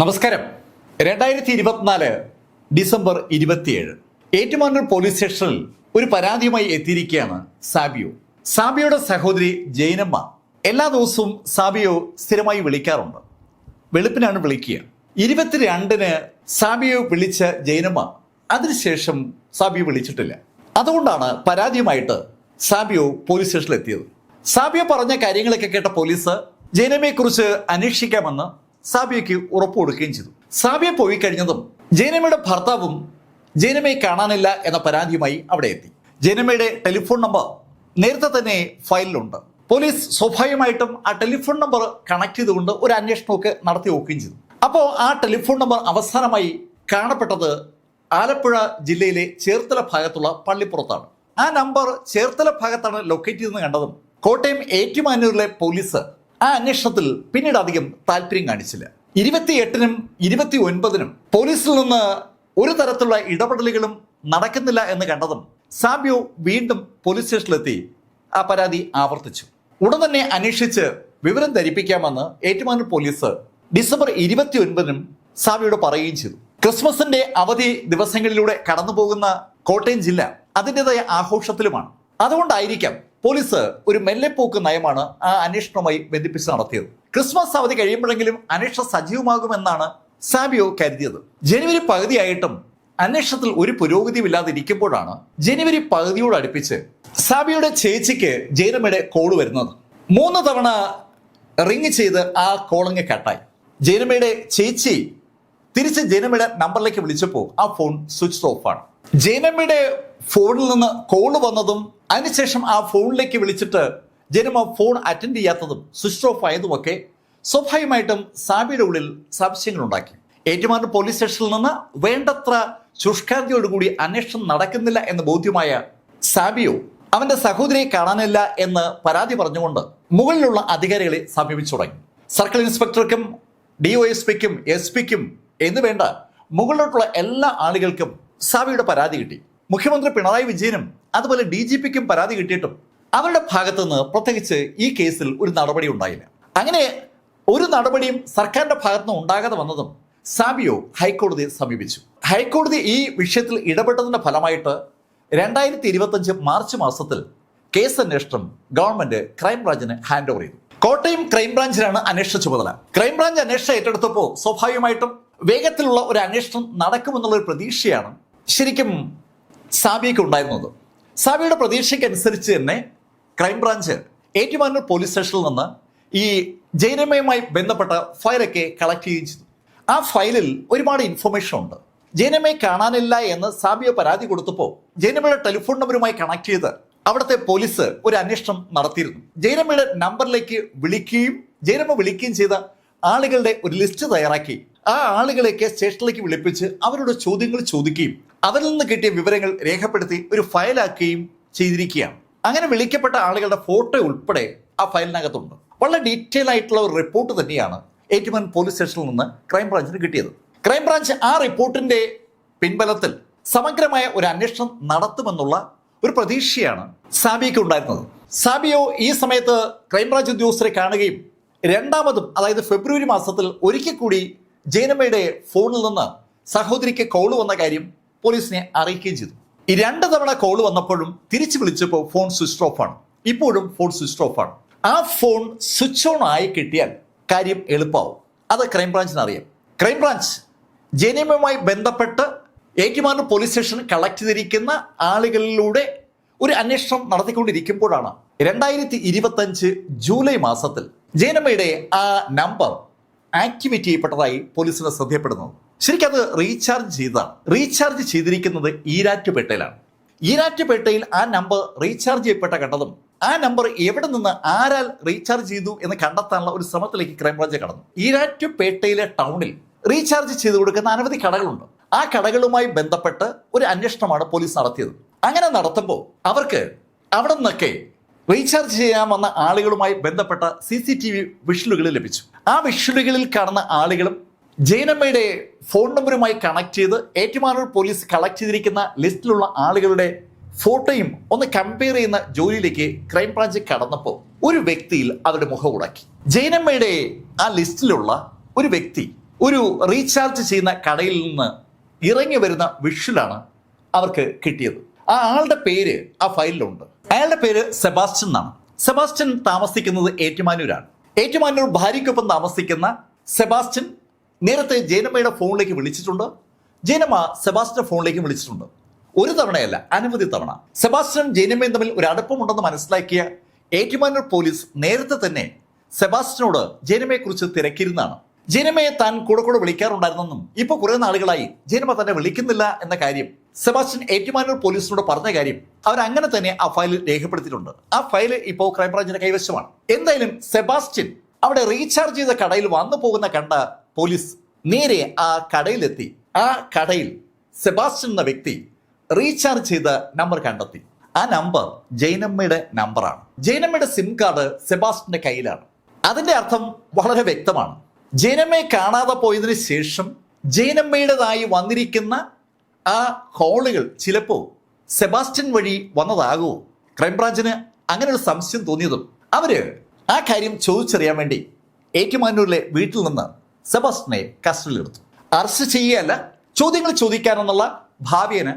നമസ്കാരം. രണ്ടായിരത്തി ഇരുപത്തിനാല് ഡിസംബർ ഇരുപത്തിയേഴ് ഏറ്റുമാനൂർ പോലീസ് സ്റ്റേഷനിൽ ഒരു പരാതിയുമായി എത്തിയിരിക്കുകയാണ് സാബിയോ. സാബിയോയുടെ സഹോദരി ജൈനമ്മ എല്ലാ ദിവസവും സാബിയോ സ്ഥിരമായി വിളിക്കാറുണ്ട്. വെളുപ്പിനാണ് വിളിക്കുക. ഇരുപത്തിരണ്ടിന് സാബിയോ വിളിച്ച ജൈനമ്മ അതിനുശേഷം സാബിയോ വിളിച്ചിട്ടില്ല. അതുകൊണ്ടാണ് പരാതിയുമായിട്ട് സാബിയോ പോലീസ് സ്റ്റേഷനിൽ എത്തിയത് സാബിയോ പറഞ്ഞ കാര്യങ്ങളൊക്കെ കേട്ട പോലീസ് ജൈനമ്മയെക്കുറിച്ച് അന്വേഷിക്കാമെന്ന് സാബിയയ്ക്ക് ഉറപ്പ് കൊടുക്കുകയും ചെയ്തു. സാബിയ പോയി കഴിഞ്ഞതും ജൈനമ്മയുടെ ഭർത്താവും ജൈനമ്മയെ കാണാനില്ല എന്ന പരാതിയുമായി അവിടെ എത്തി. ജൈനമ്മയുടെ ടെലിഫോൺ നമ്പർ നേരത്തെ തന്നെ ഫയലിലുണ്ട്. പോലീസ് സ്വാഭാവികമായിട്ടും ആ ടെലിഫോൺ നമ്പർ കണക്ട് ചെയ്തുകൊണ്ട് ഒരു അന്വേഷണമൊക്കെ നടത്തി നോക്കുകയും ചെയ്തു. അപ്പോൾ ആ ടെലിഫോൺ നമ്പർ അവസാനമായി കാണപ്പെട്ടത് ആലപ്പുഴ ജില്ലയിലെ ചേർത്തല ഭാഗത്തുള്ള പള്ളിപ്പുറത്താണ്. ആ നമ്പർ ചേർത്തല ഭാഗത്താണ് ലൊക്കേറ്റ് ചെയ്തെന്ന് കണ്ടതും കോട്ടയം ഏറ്റുമാനൂരിലെ പോലീസ് ആ അന്വേഷണത്തിൽ പിന്നീട് അധികം താല്പര്യം കാണിച്ചില്ല. ഇരുപത്തിയെട്ടിനും ഇരുപത്തി ഒൻപതിനും പോലീസിൽ നിന്ന് ഒരു തരത്തിലുള്ള ഇടപെടലുകളും നടക്കുന്നില്ല എന്ന് കണ്ടതും സാബിയോ വീണ്ടും പോലീസ് സ്റ്റേഷനിലെത്തി ആ പരാതി ആവർത്തിച്ചു. ഉടൻ തന്നെ അന്വേഷിച്ച് വിവരം ധരിപ്പിക്കാമെന്ന് ഏറ്റുമാനൂർ പോലീസ് ഡിസംബർ ഇരുപത്തി ഒൻപതിനും സാബിയോട് പറയുകയും ചെയ്തു. ക്രിസ്മസിന്റെ അവധി ദിവസങ്ങളിലൂടെ കടന്നുപോകുന്ന കോട്ടയം ജില്ല അതിന്റെതായ ആഘോഷത്തിലുമാണ്. അതുകൊണ്ടായിരിക്കാം പോലീസ് ഒരു മെല്ലെപ്പോക്ക് നയമാണ് ആ അന്വേഷണവുമായി ബന്ധിപ്പിച്ച് നടത്തിയത്. ക്രിസ്മസ് അവധി കഴിയുമ്പോഴെങ്കിലും അന്വേഷണം സജീവമാകുമെന്നാണ് സാബിയോ കരുതിയത്. ജനുവരി പകുതിയായിട്ടും അന്വേഷണത്തിൽ ഒരു പുരോഗതിയുമില്ലാതെ ഇരിക്കുമ്പോഴാണ് ജനുവരി പകുതിയോട് അടുപ്പിച്ച് സാബിയുടെ ചേച്ചിക്ക് ജയരമയുടെ കോൾ വരുന്നത്. മൂന്ന് തവണ റിങ് ചെയ്ത് ആ കോളങ്ങ് കട്ടായി. ജയരമയുടെ ചേച്ചി തിരിച്ച് ജയനമ്മയുടെ നമ്പറിലേക്ക് വിളിച്ചപ്പോൾ ആ ഫോൺ സ്വിച്ച് ഓഫ് ആണ്. ജൈനമ്മയുടെ ഫോണിൽ നിന്ന് കോൾ വന്നതും അതിനുശേഷം ആ ഫോണിലേക്ക് വിളിച്ചിട്ട് ജനമ ഫോൺ അറ്റൻഡ് ചെയ്യാത്തതും സ്വിച്ച് ഓഫ് ആയതുമൊക്കെ സ്വാഭാവികമായിട്ടും സാബിയുടെ ഉള്ളിൽ സംശയങ്ങൾ ഉണ്ടാക്കി. ഏറ്റുമാനൂർ പോലീസ് സ്റ്റേഷനിൽ നിന്ന് വേണ്ടത്ര ശുഷ്കാന്തിയോടുകൂടി അന്വേഷണം നടക്കുന്നില്ല എന്ന് ബോധ്യമായ സാബിയോ അവന്റെ സഹോദരിയെ കാണാനില്ല എന്ന് പരാതി പറഞ്ഞുകൊണ്ട് മുകളിലുള്ള അധികാരികളെ സമീപിച്ചു തുടങ്ങി. സർക്കിൾ ഇൻസ്പെക്ടർക്കും ഡി ഒ എസ് പിക്കും എസ് പിക്കും എന്ന് വേണ്ട മുകളിലോട്ടുള്ള എല്ലാ ആളുകൾക്കും സാബിയുടെ പരാതി കിട്ടി. മുഖ്യമന്ത്രി പിണറായി വിജയനും അതുപോലെ ഡി ജി പിക്കും പരാതി കിട്ടിയിട്ടും അവരുടെ ഭാഗത്തു നിന്ന് പ്രത്യേകിച്ച് ഈ കേസിൽ ഒരു നടപടി ഉണ്ടായില്ല. അങ്ങനെ ഒരു നടപടിയും സർക്കാരിന്റെ ഭാഗത്തു നിന്ന് ഉണ്ടാകാതെ വന്നതും സാബിയോ ഹൈക്കോടതിയെ സമീപിച്ചു. ഹൈക്കോടതി ഈ വിഷയത്തിൽ ഇടപെട്ടതിന്റെ ഫലമായിട്ട് രണ്ടായിരത്തി ഇരുപത്തഞ്ച് മാർച്ച് മാസത്തിൽ കേസ് അന്വേഷണം ഗവൺമെന്റ് ക്രൈംബ്രാഞ്ചിന് ഹാൻഡ് ഓവർ ചെയ്തു. കോട്ടയം ക്രൈംബ്രാഞ്ചിനാണ് അന്വേഷണ ചുമതല. ക്രൈംബ്രാഞ്ച് അന്വേഷണം ഏറ്റെടുത്തപ്പോൾ സ്വാഭാവികമായിട്ടും വേഗത്തിലുള്ള ഒരു അന്വേഷണം നടക്കുമെന്നുള്ള ഒരു പ്രതീക്ഷയാണ് ശരിക്കും സാബിയയ്ക്ക് ഉണ്ടായിരുന്നത്. സാബിയുടെ പ്രതീക്ഷയ്ക്കനുസരിച്ച് തന്നെ ക്രൈംബ്രാഞ്ച് ഏറ്റുമാനൂർ പോലീസ് സ്റ്റേഷനിൽ നിന്ന് ഈ ജൈനമ്മയുമായി ബന്ധപ്പെട്ട ഫയലൊക്കെ കളക്ട് ചെയ്യുകയും ചെയ്തു. ആ ഫയലിൽ ഒരുപാട് ഇൻഫർമേഷൻ ഉണ്ട്. ജൈനമ്മയെ കാണാനില്ല എന്ന് സാബിയ പരാതി കൊടുത്തപ്പോൾ ജൈനമ്മയുടെ ടെലിഫോൺ നമ്പറുമായി കണക്ട് ചെയ്ത് അവിടുത്തെ പോലീസ് ഒരു അന്വേഷണം നടത്തിയിരുന്നു. ജൈനമ്മയുടെ നമ്പറിലേക്ക് വിളിക്കുകയും ജൈനമ്മ വിളിക്കുകയും ചെയ്ത ആളുകളുടെ ഒരു ലിസ്റ്റ് തയ്യാറാക്കി. ആ ആളുകളെയൊക്കെ സ്റ്റേഷനിലേക്ക് വിളിപ്പിച്ച് അവരോട് ചോദ്യങ്ങൾ ചോദിക്കുകയും അവരിൽ നിന്ന് കിട്ടിയ വിവരങ്ങൾ രേഖപ്പെടുത്തി ഒരു ഫയലാക്കുകയും ചെയ്തിരിക്കുകയാണ്. അങ്ങനെ വിളിക്കപ്പെട്ട ആളുകളുടെ ഫോട്ടോ ഉൾപ്പെടെ ആ ഫയലിനകത്തുണ്ട്. വളരെ ഡീറ്റെയിൽ ആയിട്ടുള്ള ഒരു റിപ്പോർട്ട് തന്നെയാണ് ഏറ്റുമാൻ പോലീസ് സ്റ്റേഷനിൽ നിന്ന് ക്രൈംബ്രാഞ്ചിന് കിട്ടിയത്. ക്രൈംബ്രാഞ്ച് ആ റിപ്പോർട്ടിന്റെ പിൻബലത്തിൽ സമഗ്രമായ ഒരു അന്വേഷണം നടത്തുമെന്നുള്ള ഒരു പ്രതീക്ഷയാണ് സാബിയയ്ക്ക് ഉണ്ടായിരുന്നത്. സാബിയോ ഈ സമയത്ത് ക്രൈംബ്രാഞ്ച് ഉദ്യോഗസ്ഥരെ കാണുകയും രണ്ടാമതും അതായത് ഫെബ്രുവരി മാസത്തിൽ ഒരിക്കൽ കൂടി ജയനമ്മയുടെ ഫോണിൽ നിന്ന് സഹോദരിക്ക് കോൾ വന്ന കാര്യം പോലീസിനെ അറിയിക്കുകയും ചെയ്തു. ഈ രണ്ട് തവണ കോൾ വന്നപ്പോഴും തിരിച്ചു വിളിച്ചപ്പോൾ ഫോൺ സ്വിച്ച് ഓഫ് ആണ്. ഇപ്പോഴും ഫോൺ സ്വിച്ച് ഓഫ് ആണ്. ആ ഫോൺ സ്വിച്ച് ഓൺ ആയി കിട്ടിയാൽ കാര്യം എളുപ്പമാവും. അത് ക്രൈംബ്രാഞ്ചിന് അറിയാം. ക്രൈംബ്രാഞ്ച് ജനീമയുമായി ബന്ധപ്പെട്ട് ഏറ്റുമാനൂർ പോലീസ് സ്റ്റേഷൻ കളക്ട് ചെയ്തിരിക്കുന്ന ആളുകളിലൂടെ ഒരു അന്വേഷണം നടത്തിക്കൊണ്ടിരിക്കുമ്പോഴാണ് രണ്ടായിരത്തി ഇരുപത്തഞ്ച് ജൂലൈ മാസത്തിൽ ജയനമ്മയുടെ ആ നമ്പർ ആക്ടിവേറ്റ് ചെയ്യപ്പെട്ടതായി പോലീസിന് ശ്രദ്ധയപ്പെടുന്നത്. ശരിക്കും അത് റീചാർജ് ചെയ്തതാണ്. റീചാർജ് ചെയ്തിരിക്കുന്നത് ഈരാറ്റുപേട്ടയിലാണ് ഈരാറ്റുപേട്ടയിൽ ആ നമ്പർ റീചാർജ് ചെയ്യപ്പെട്ട കണ്ടതും ആ നമ്പർ എവിടെ നിന്ന് ആരാൽ റീചാർജ് ചെയ്തു എന്ന് കണ്ടെത്താനുള്ള ഒരു ശ്രമത്തിലേക്ക് ക്രൈംബ്രാഞ്ച് കടന്നു. ഈരാറ്റുപേട്ടയിലെ ടൗണിൽ റീചാർജ് ചെയ്തു കൊടുക്കുന്ന അനവധി കടകളുണ്ട്. ആ കടകളുമായി ബന്ധപ്പെട്ട് ഒരു അന്വേഷണമാണ് പോലീസ് നടത്തിയത്. അങ്ങനെ നടത്തുമ്പോൾ അവർക്ക് അവിടെ നിന്നൊക്കെ റീചാർജ് ചെയ്യാൻ വന്ന ആളുകളുമായി ബന്ധപ്പെട്ട സി സി ടി വി വിഷ്വലുകൾ ലഭിച്ചു. ആ വിഷ്വലുകളിൽ കാണുന്ന ആളുകളും ജൈനമ്മയുടെ ഫോൺ നമ്പറുമായി കണക്ട് ചെയ്ത് ഏറ്റുമാനൂർ പോലീസ് കളക്ട് ചെയ്തിരിക്കുന്ന ലിസ്റ്റിലുള്ള ആളുകളുടെ ഫോട്ടോയും ഒന്ന് കമ്പയർ ചെയ്യുന്ന ജോലിയിലേക്ക് ക്രൈംബ്രാഞ്ച് കടന്നപ്പോൾ ഒരു വ്യക്തിയിൽ അവരുടെ മുഖം ഉടക്കി. ജയനമ്മയുടെ ആ ലിസ്റ്റിലുള്ള ഒരു വ്യക്തി ഒരു റീചാർജ് ചെയ്യുന്ന കടയിൽ നിന്ന് ഇറങ്ങി വരുന്ന വിഷ്വലാണ് അവർക്ക് കിട്ടിയത്. ആ ആളുടെ പേര് ആ ഫയലിലുണ്ട്. അയാളുടെ പേര് സെബാസ്റ്റ്യൻ എന്നാണ്. സെബാസ്റ്റ്യൻ താമസിക്കുന്നത് ഏറ്റുമാനൂരാണ്. ഏറ്റുമാനൂർ ഭാര്യയ്ക്കൊപ്പം താമസിക്കുന്ന സെബാസ്റ്റ്യൻ നേരത്തെ ജേനമ്മയുടെ ഫോണിലേക്ക് വിളിച്ചിട്ടുണ്ട്. ജേനമ്മ സെബാസ്റ്റിന്റെ ഫോണിലേക്ക് വിളിച്ചിട്ടുണ്ട്. ഒരു തവണയല്ല അനവധി തവണ. സെബാസ്റ്റ്യൻ ജേനമ്മയും തമ്മിൽ ഒരു അടുപ്പമുണ്ടെന്ന് മനസ്സിലാക്കിയ ഏറ്റുമാനൂർ പോലീസ് നേരത്തെ തന്നെ സെബാസ്റ്റ്യനോട് ജേനമ്മയെ കുറിച്ച് തിരക്കിയിരുന്നതാണ് ജേനമ്മയെ താൻ കൂടെ കൂടെ വിളിക്കാറുണ്ടായിരുന്നെന്നും ഇപ്പൊ കുറെ നാളുകളായി ജേനമ്മ തന്നെ വിളിക്കുന്നില്ല എന്ന കാര്യം സെബാസ്റ്റ്യൻ ഏറ്റുമാനൂർ പോലീസിനോട് പറഞ്ഞ കാര്യം അവർ അങ്ങനെ തന്നെ ആ ഫയൽ രേഖപ്പെടുത്തിയിട്ടുണ്ട്. ആ ഫയൽ ഇപ്പോൾ ക്രൈംബ്രാഞ്ചിന്റെ കൈവശമാണ്. എന്തായാലും സെബാസ്റ്റ്യൻ അവിടെ റീചാർജ് ചെയ്ത കടയിൽ വന്നു പോകുന്ന കണ്ട പോലീസ് നേരെ ആ കടയിലെത്തി. ആ കടയിൽ സെബാസ്റ്റ്യൻ എന്ന വ്യക്തി റീചാർജ് ചെയ്ത നമ്പർ കണ്ടെത്തി. ആ നമ്പർ ജൈനമ്മയുടെ നമ്പറാണ്. ജൈനമ്മയുടെ സിം കാർഡ് സെബാസ്റ്റിന്റെ കയ്യിലാണ്. അതിന്റെ അർത്ഥം വളരെ വ്യക്തമാണ്. ജൈനമ്മയെ കാണാതെ പോയതിനു ശേഷം ജൈനമ്മയുടേതായി വന്നിരിക്കുന്ന ആ കോളുകൾ ചിലപ്പോൾ സെബാസ്റ്റ്യൻ വഴി വന്നതാകുമോ ക്രൈംബ്രാഞ്ചിന് അങ്ങനെ ഒരു സംശയം തോന്നിയതും അവർ ആ കാര്യം ചോദിച്ചറിയാൻ വേണ്ടി ഏറ്റുമാനൂരിലെ വീട്ടിൽ നിന്ന് സെബാസ്റ്റ്യനെ കസ്റ്റഡിയിലെടുത്തു. അറസ്റ്റ് ചെയ്യുകയല്ല ചോദ്യങ്ങൾ ചോദിക്കാനെന്നുള്ള ഭാവിയന്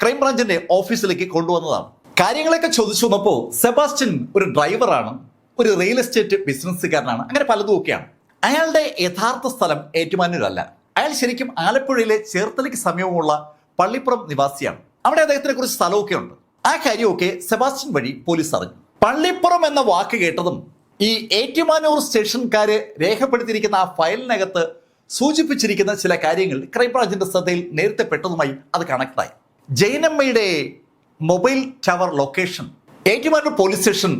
ക്രൈംബ്രാഞ്ചിന്റെ ഓഫീസിലേക്ക് കൊണ്ടുവന്നതാണ്. കാര്യങ്ങളൊക്കെ ചോദിച്ചു വന്നപ്പോൾ സെബാസ്റ്റ്യൻ ഒരു ഡ്രൈവറാണ് ഒരു റിയൽ എസ്റ്റേറ്റ് ബിസിനസ്സുകാരനാണ് അങ്ങനെ പലതും ഒക്കെയാണ്. അയാളുടെ യഥാർത്ഥ സ്ഥലം ഏറ്റുമാനൂരല്ല. അയാൾ ശരിക്കും ആലപ്പുഴയിലെ ചേർത്തലയ്ക്ക് സമീപമുള്ള പള്ളിപ്പുറം നിവാസിയാണ്. അവിടെ അദ്ദേഹത്തിനെ കുറിച്ച് സ്ഥലമൊക്കെ ഉണ്ട് ആ കാര്യമൊക്കെ സെബാസ്റ്റ്യൻ വഴി പോലീസ് അറിഞ്ഞു. പള്ളിപ്പുറം എന്ന വാക്ക് കേട്ടതും ഈ ഏറ്റുമാനൂർ സ്റ്റേഷൻകാര് രേഖപ്പെടുത്തിയിരിക്കുന്ന ആ ഫയലിനകത്ത് സൂചിപ്പിച്ചിരിക്കുന്ന ചില കാര്യങ്ങൾ ക്രൈംബ്രാഞ്ചിന്റെ ശ്രദ്ധയിൽ നേരത്തെ പെട്ടതുമായി അത് കണക്റ്റായി ജയനമ്മയുടെ mobile tower location Ettumanoor police station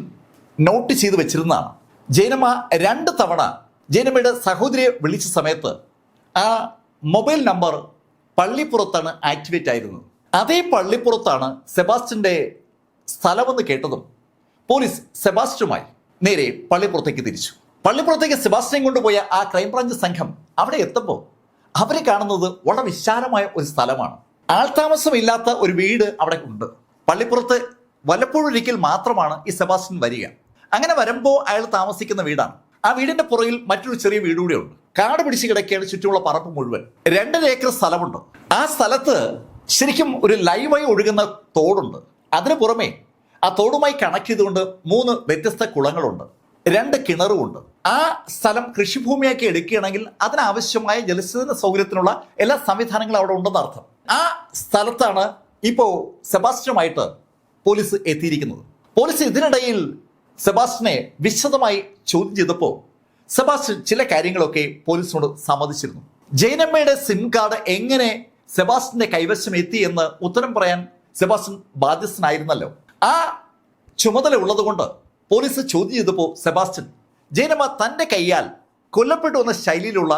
note ചെയ്ത് വെച്ചിരുന്നതാണ്. ജയനമ്മ രണ്ട് തവണ ജയനമ്മയുടെ സഹോദരിയെ വിളിച്ച സമയത്ത് ആ മൊബൈൽ നമ്പർ പള്ളിപ്പുറത്താണ് ആക്ടിവേറ്റ് ആയിരുന്നത്. അതേ പള്ളിപ്പുറത്താണ് സെബാസ്റ്റ്യന്റെ സ്ഥലമെന്ന് കേട്ടതും പോലീസ് സെബാസ്റ്റ്യനുമായി നേരെ പള്ളിപ്പുറത്തേക്ക് തിരിച്ചു. പള്ളിപ്പുറത്തേക്ക് സെബാസ്റ്റ്യൻ കൊണ്ടുപോയ ആ ക്രൈംബ്രാഞ്ച് സംഘം അവിടെ എത്തുമ്പോൾ അവരെ കാണുന്നത് വളരെ വിശാലമായ ഒരു സ്ഥലമാണ്. ആൾതാമസമില്ലാത്ത ഒരു വീട് അവിടെ ഉണ്ട്. പള്ളിപ്പുറത്ത് വല്ലപ്പോഴൊരിക്കൽ മാത്രമാണ് ഈ സെബാസ്റ്റ്യൻ വരിക. അങ്ങനെ വരുമ്പോൾ അയാൾ താമസിക്കുന്ന വീടാണ്. ആ വീടിന്റെ പുറയിൽ മറ്റൊരു ചെറിയ വീട് കൂടെ ഉണ്ട്. കാട് പിടിച്ച് കിടക്കുകയാണ് ചുറ്റുമുള്ള പറമ്പ് മുഴുവൻ. രണ്ടര ഏക്കർ സ്ഥലമുണ്ട്. ആ സ്ഥലത്ത് ശരിക്കും ഒരു ലൈവായി ഒഴുകുന്ന തോടുണ്ട്. അതിനു പുറമെ ആ തോടുമായി കണക്ട് ചെയ്തുകൊണ്ട് മൂന്ന് വ്യത്യസ്ത കുളങ്ങളുണ്ട്. രണ്ട് കിണറുമുണ്ട്. ആ സ്ഥലം കൃഷിഭൂമിയാക്കി എടുക്കുകയാണെങ്കിൽ അതിനാവശ്യമായ ജലസേചന സൗകര്യത്തിനുള്ള എല്ലാ സംവിധാനങ്ങളും അവിടെ ഉണ്ടെന്ന് അർത്ഥം. ആ സ്ഥലത്താണ് ഇപ്പോൾ സെബാസ്റ്റ്യനുമായിട്ട് പോലീസ് എത്തിയിരിക്കുന്നത്. പോലീസ് ഇതിനിടയിൽ സെബാസ്റ്റിനെ വിശദമായി ചോദ്യം ചെയ്തപ്പോൾ സെബാസ്റ്റ്യൻ ചില കാര്യങ്ങളൊക്കെ പോലീസിനോട് സമ്മതിച്ചിരുന്നു. ജൈനമ്മയുടെ സിം കാർഡ് എങ്ങനെ സെബാസ്റ്റിന്റെ കൈവശം എത്തി എന്ന് ഉത്തരം പറയാൻ സെബാസ്റ്റ്യൻ ബാധ്യസ്ഥനായിരുന്നല്ലോ. ആ ചുമതല ഉള്ളതുകൊണ്ട് പോലീസ് ചോദ്യം ചെയ്തപ്പോൾ സെബാസ്റ്റ്യൻ ജയനമ്മ തന്റെ കൈയാൽ കൊല്ലപ്പെട്ടു വന്ന ശൈലിയിലുള്ള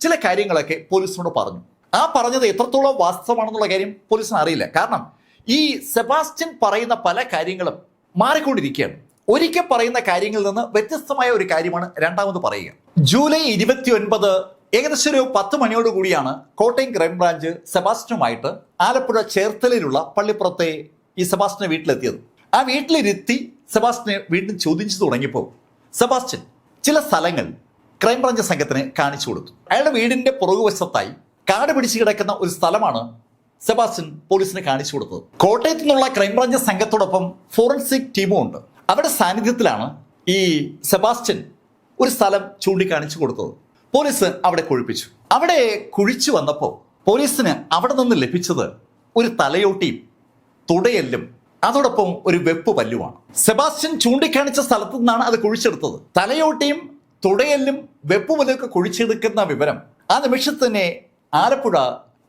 ചില കാര്യങ്ങളൊക്കെ പോലീസിനോട് പറഞ്ഞു. ആ പറഞ്ഞത് എത്രത്തോളം വാസ്തവമാണെന്നുള്ള കാര്യം പോലീസിന് അറിയില്ല. കാരണം ഈ സെബാസ്റ്റ്യൻ പറയുന്ന പല കാര്യങ്ങളും മാറിക്കൊണ്ടിരിക്കുകയാണ്. ഒരിക്കൽ പറയുന്ന കാര്യങ്ങളിൽ നിന്ന് വ്യത്യസ്തമായ ഒരു കാര്യമാണ് രണ്ടാമത് പറയുക. ജൂലൈ ഇരുപത്തി ഒൻപത് ഏകദേശം ഒരു പത്ത് മണിയോടുകൂടിയാണ് കോട്ടയം ക്രൈംബ്രാഞ്ച് സെബാസ്റ്റ്യനുമായിട്ട് ആലപ്പുഴ ചേർത്തലയിലുള്ള പള്ളിപ്പുറത്തെ ഈ സെബാസ്റ്റിനെ വീട്ടിലെത്തിയത്. ആ വീട്ടിലിരുത്തി സെബാസ്റ്റിനെ വീണ്ടും ചോദിച്ചു തുടങ്ങിയപ്പോൾ സെബാസ്റ്റ്യൻ ചില സ്ഥലങ്ങൾ ക്രൈംബ്രാഞ്ച് സംഘത്തിന് കാണിച്ചു കൊടുത്തു. അയാളുടെ വീടിന്റെ പുറകുവശത്തായി കാട് പിടിച്ചു കിടക്കുന്ന ഒരു സ്ഥലമാണ് സെബാസ്റ്റ്യൻ പോലീസിന് കാണിച്ചു കൊടുത്തത്. കോട്ടയത്തു നിന്നുള്ള ക്രൈംബ്രാഞ്ച് സംഘത്തോടൊപ്പം ഫോറൻസിക് ടീമും ഉണ്ട്. അവരുടെ സാന്നിധ്യത്തിലാണ് ഈ സെബാസ്റ്റ്യൻ ഒരു സ്ഥലം ചൂണ്ടിക്കാണിച്ചു കൊടുത്തത്. പോലീസ് അവിടെ കുഴിപ്പിച്ചു. അവിടെ കുഴിച്ചു വന്നപ്പോൾ പോലീസിന് അവിടെ നിന്ന് ലഭിച്ചത് ഒരു തലയോട്ടിയും തുടയെല്ലും. അതോടൊപ്പം ഒരു വെപ്പ് പല്ലുമാണ്. സെബാസ്റ്റ്യൻ ചൂണ്ടിക്കാണിച്ച സ്ഥലത്തു നിന്നാണ് അത് കുഴിച്ചെടുത്തത്. തലയോട്ടിയും തുടയെല്ലും വെപ്പ് പല്ലൊക്കെ കുഴിച്ചെടുക്കുന്ന വിവരം ആ നിമിഷത്തിൽ തന്നെ ആലപ്പുഴ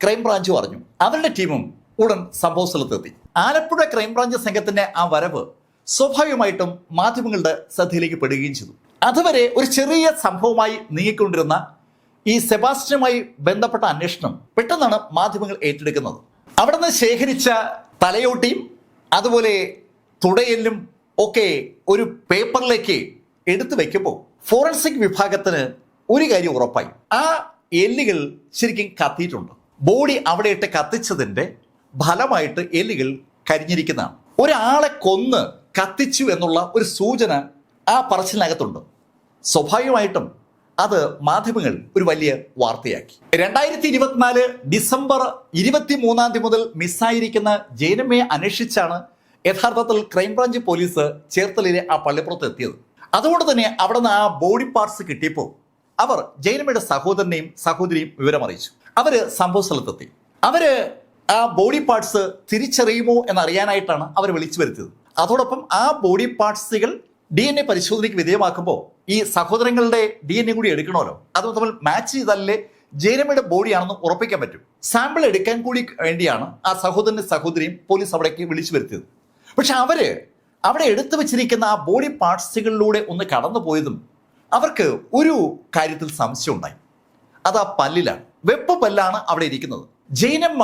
ക്രൈംബ്രാഞ്ചും അറിഞ്ഞു. അവരുടെ ടീമും ഉടൻ സംഭവ സ്ഥലത്തെത്തി ആലപ്പുഴ ക്രൈംബ്രാഞ്ച് സംഘത്തിന്റെ ആ വരവ് സ്വാഭാവികമായിട്ടും മാധ്യമങ്ങളുടെ ശ്രദ്ധയിലേക്ക് പെടുകയും ചെയ്തു. അതുവരെ ഒരു ചെറിയ സംഭവമായി നീങ്ങിക്കൊണ്ടിരുന്ന ഈ സെബാസ്റ്റ്യനുമായി ബന്ധപ്പെട്ട അന്വേഷണം പെട്ടെന്നാണ് മാധ്യമങ്ങൾ ഏറ്റെടുക്കുന്നത്. അവിടെ നിന്ന് ശേഖരിച്ച തലയോട്ടിയും അതുപോലെ തുടയെല്ലും ഒക്കെ ഒരു പേപ്പറിലേക്ക് എടുത്തു വെക്കുമ്പോൾ ഫോറൻസിക് വിഭാഗത്തിന് ഒരു കാര്യം ഉറപ്പായി. ആ എല്ലുകൾ ശരിക്കും കത്തിയിട്ടുണ്ട്. ബോഡി അവിടെ ഇട്ട് കത്തിച്ചതിന്റെ ഫലമായിട്ട് എല്ലുകൾ കരിഞ്ഞിരിക്കുന്നതാണ്. ഒരാളെ കൊന്ന് കത്തിച്ചു എന്നുള്ള ഒരു സൂചന ആ പറച്ചിലിനകത്തുണ്ട്. സ്വാഭാവികമായിട്ടും അത് മാധ്യമങ്ങൾ ഒരു വലിയ വാർത്തയാക്കി. രണ്ടായിരത്തി ഇരുപത്തിനാല് ഡിസംബർ ഇരുപത്തി മൂന്നാം തീയതി മുതൽ മിസ്സായിരിക്കുന്ന ജൈനമ്മയെ അന്വേഷിച്ചാണ് യഥാർത്ഥത്തിൽ ക്രൈംബ്രാഞ്ച് പോലീസ് ചേർത്തലയിലെ ആ പള്ളിപ്പുറത്ത് എത്തിയത്. അതുകൊണ്ട് തന്നെ അവിടെ നിന്ന് ആ ബോഡി പാർട്സ് കിട്ടിയപ്പോൾ അവർ ജൈനമ്മയുടെ സഹോദരനെയും സഹോദരിയും വിവരമറിയിച്ചു. അവർ സംഭവ സ്ഥലത്തെത്തി. അവർ ആ ബോഡി പാർട്സ് തിരിച്ചറിയുമോ എന്നറിയാനായിട്ടാണ് അവർ വിളിച്ചു വരുത്തിയത്. അതോടൊപ്പം ആ ബോഡി പാർട്സുകൾ ഡി എൻ എ പരിശോധനയ്ക്ക് വിധേയമാക്കുമ്പോൾ ഈ സഹോദരങ്ങളുടെ ഡി എൻ എ കൂടി എടുക്കണമല്ലോ. അത് തമ്മിൽ മാച്ച് ചെയ്താലേ ജയരമയുടെ ബോഡിയാണെന്ന് ഉറപ്പിക്കാൻ പറ്റും. സാമ്പിൾ എടുക്കാൻ കൂടി വേണ്ടിയാണ് ആ സഹോദരന്റെ സഹോദരിയും പോലീസ് അവിടേക്ക് വിളിച്ചു വരുത്തിയത്. പക്ഷെ അവർ അവിടെ എടുത്തു വെച്ചിരിക്കുന്ന ആ ബോഡി പാർട്സുകളിലൂടെ ഒന്ന് കടന്നു പോയതും അവർക്ക് ഒരു കാര്യത്തിൽ സംശയം ഉണ്ടായി. അത് ആ പല്ലിലാണ്. വെപ്പ് പല്ലാണ് അവിടെ ഇരിക്കുന്നത്. ജൈനമ്മ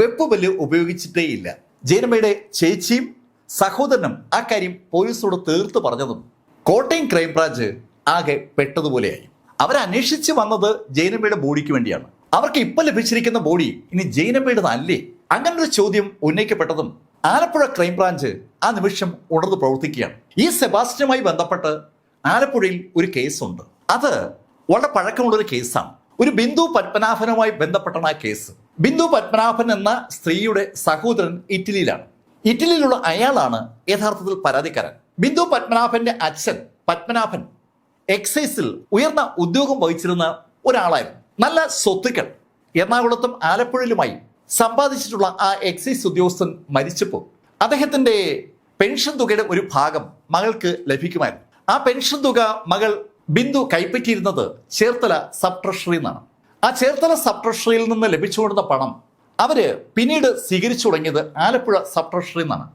വെപ്പ് പല്ല് ഉപയോഗിച്ചിട്ടേ ഇല്ല ജൈനമ്മയുടെ ചേച്ചിയും സഹോദരനും ആ കാര്യം പോലീസോട് തീർത്ത് പറഞ്ഞതും കോട്ടയം ക്രൈംബ്രാഞ്ച് ആകെ പെട്ടതുപോലെയായി. അവരന്വേഷിച്ച് വന്നത് ജൈനമ്മയുടെ ബോഡിക്ക് വേണ്ടിയാണ്. അവർക്ക് ഇപ്പൊ ലഭിച്ചിരിക്കുന്ന ബോഡി ഇനി ജൈനമ്മയുടേതല്ലേ അങ്ങനെ ഒരു ചോദ്യം ഉന്നയിക്കപ്പെട്ടതും ആലപ്പുഴ ക്രൈംബ്രാഞ്ച് ആ നിമിഷം ഉണർന്ന് പ്രവർത്തിക്കുകയാണ്. ഈ സെബാസ്റ്റ്യനുമായി ബന്ധപ്പെട്ട് ആലപ്പുഴയിൽ ഒരു കേസുണ്ട്. അത് വളരെ പഴക്കമുള്ളൊരു കേസാണ്. ഒരു ബിന്ദു പത്മനാഭനുമായി ബന്ധപ്പെട്ടാണ് ആ കേസ്. ബിന്ദു പത്മനാഭൻ എന്ന സ്ത്രീയുടെ സഹോദരൻ ഇറ്റലിയിലാണ്. ഇറ്റലിയിലുള്ള അയാളാണ് യഥാർത്ഥത്തിൽ പരാതിക്കാരൻ. ബിന്ദു പത്മനാഭന്റെ അച്ഛൻ പത്മനാഭൻ എക്സൈസിൽ ഉയർന്ന ഉദ്യോഗം വഹിച്ചിരുന്ന ഒരാളായിരുന്നു. നല്ല സ്വത്തുക്കൾ. എറണാകുളത്തും ആലപ്പുഴയിലുമായി സമ്പാദിച്ചിട്ടുള്ള ആ എക്സൈസ് ഉദ്യോഗസ്ഥൻ മരിച്ചപ്പോൾ അദ്ദേഹത്തിന്റെ പെൻഷൻ തുകയുടെ ഒരു ഭാഗം മകൾക്ക് ലഭിക്കുമായിരുന്നു. ആ പെൻഷൻ തുക മകൾ ബിന്ദു കൈപ്പറ്റിയിരുന്നത് ചേർത്തല സബ് ട്രഷറിയിൽ നിന്നാണ് ആ ചേർത്തല സബ് ട്രഷറിയിൽ നിന്ന് ലഭിച്ചുകൊണ്ടിരുന്ന പണം അവർ പിന്നീട് സ്വീകരിച്ചു തുടങ്ങിയത് ആലപ്പുഴ സബ് ട്രഷറിയിൽ എന്നാണ്